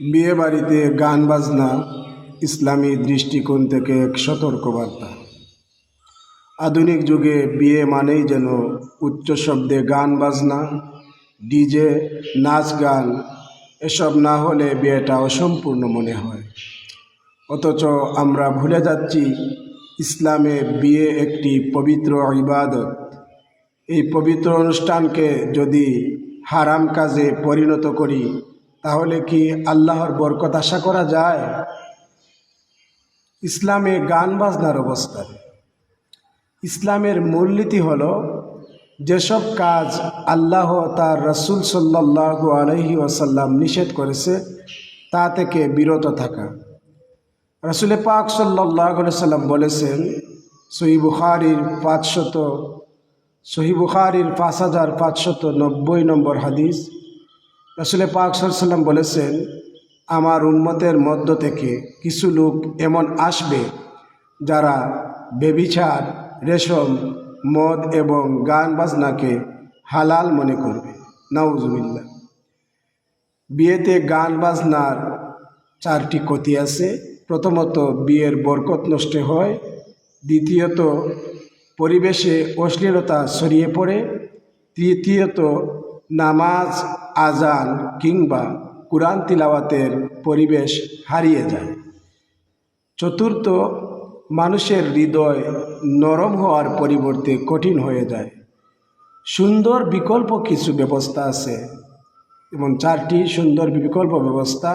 বিয়ে বাড়িতে গান বাজনা, ইসলামী দৃষ্টিকোণ থেকে এক সতর্কবার্তা। আধুনিক যুগে বিয়ে মানেই যেন উচ্চ শব্দে গান বাজনা, ডিজে, নাচ গান, এসব না হলে বিয়েটা অসম্পূর্ণ মনে হয়। অথচ আমরা ভুলে যাচ্ছি, ইসলামে বিয়ে একটি পবিত্র ইবাদত। এই পবিত্র অনুষ্ঠানকে যদি হারাম কাজে পরিণত করি তাহলে কি আল্লাহর বরকত আশা করা যায়? ইসলামে গান বাজনার অবস্থান ইসলামের মূলনীতি হল, যেসব কাজ আল্লাহ তার রসুল সাল্লাহ আলহি ওসাল্লাম নিষেধ করেছে, তা থেকে বিরত থাকা। রসুল পাক সাল্লাহ সাল্লাম বলেছেন, সহি বুখারির পাঁচশত, সহি বুখারির পাঁচ হাজার পাঁচশত নব্বই নম্বর হাদিস রসুল পাক সাল্লাম বলেছেন, আমার উন্মতের মধ্য থেকে কিছু লোক এমন আসবে যারা বেবিচার রেশম, মদ এবং গান বাজনাকে হালাল মনে করবে। নাউজুবিল্লা বিয়েতে গান বাজনার চারটি ক্ষতি আছে। প্রথমত, বিয়ের বরকত নষ্ট হয়। দ্বিতীয়ত, পরিবেশে অশ্লীলতা ছড়িয়ে পড়ে। তৃতীয়ত নামাজ, আজান কিংবা কোরআন তিলাওয়াতের পরিবেশ হারিয়ে যায়। চতুর্থ, মানুষের হৃদয় নরম হওয়ার পরিবর্তে কঠিন হয়ে যায়। সুন্দর বিকল্প কিছু ব্যবস্থা আছে, এবং চারটি সুন্দর বিকল্প ব্যবস্থা।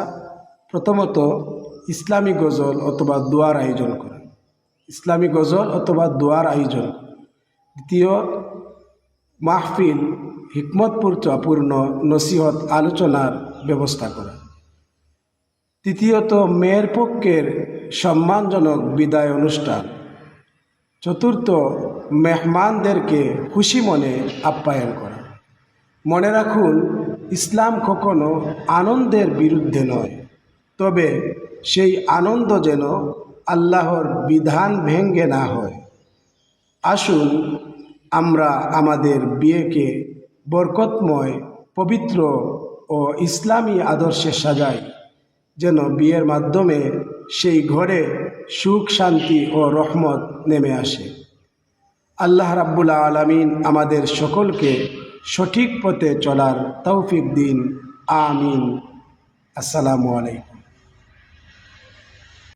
প্রথমত, ইসলামী গজল অথবা দোয়ার আয়োজন করা। ইসলামী গজল অথবা দোয়ার আয়োজন। দ্বিতীয় মাহফিল হিকমতপূর্ণ নসিহত আলোচনার ব্যবস্থা করা। তৃতীয়ত, মেয়ের পক্ষের সম্মানজনক বিদায় অনুষ্ঠান। চতুর্থ, মেহমানদেরকে খুশি মনে আপ্যায়ন করা। মনে রাখুন, ইসলাম কখনো আনন্দের বিরুদ্ধে নয়, তবে সেই আনন্দ যেন আল্লাহর বিধান ভেঙ্গে না হয়। আসুন আমরা আমাদের বিয়েকে বরকতময়, পবিত্র ও ইসলামী আদর্শে সাজাই, যেন বিয়ের মাধ্যমে সেই ঘরে সুখ, শান্তি ও রহমত নেমে আসে। আল্লাহ রাব্বুল আলমিন আমাদের সকলকে সঠিক পথে চলার তৌফিক দিন। আমিন। আসসালামু আলাইকুম।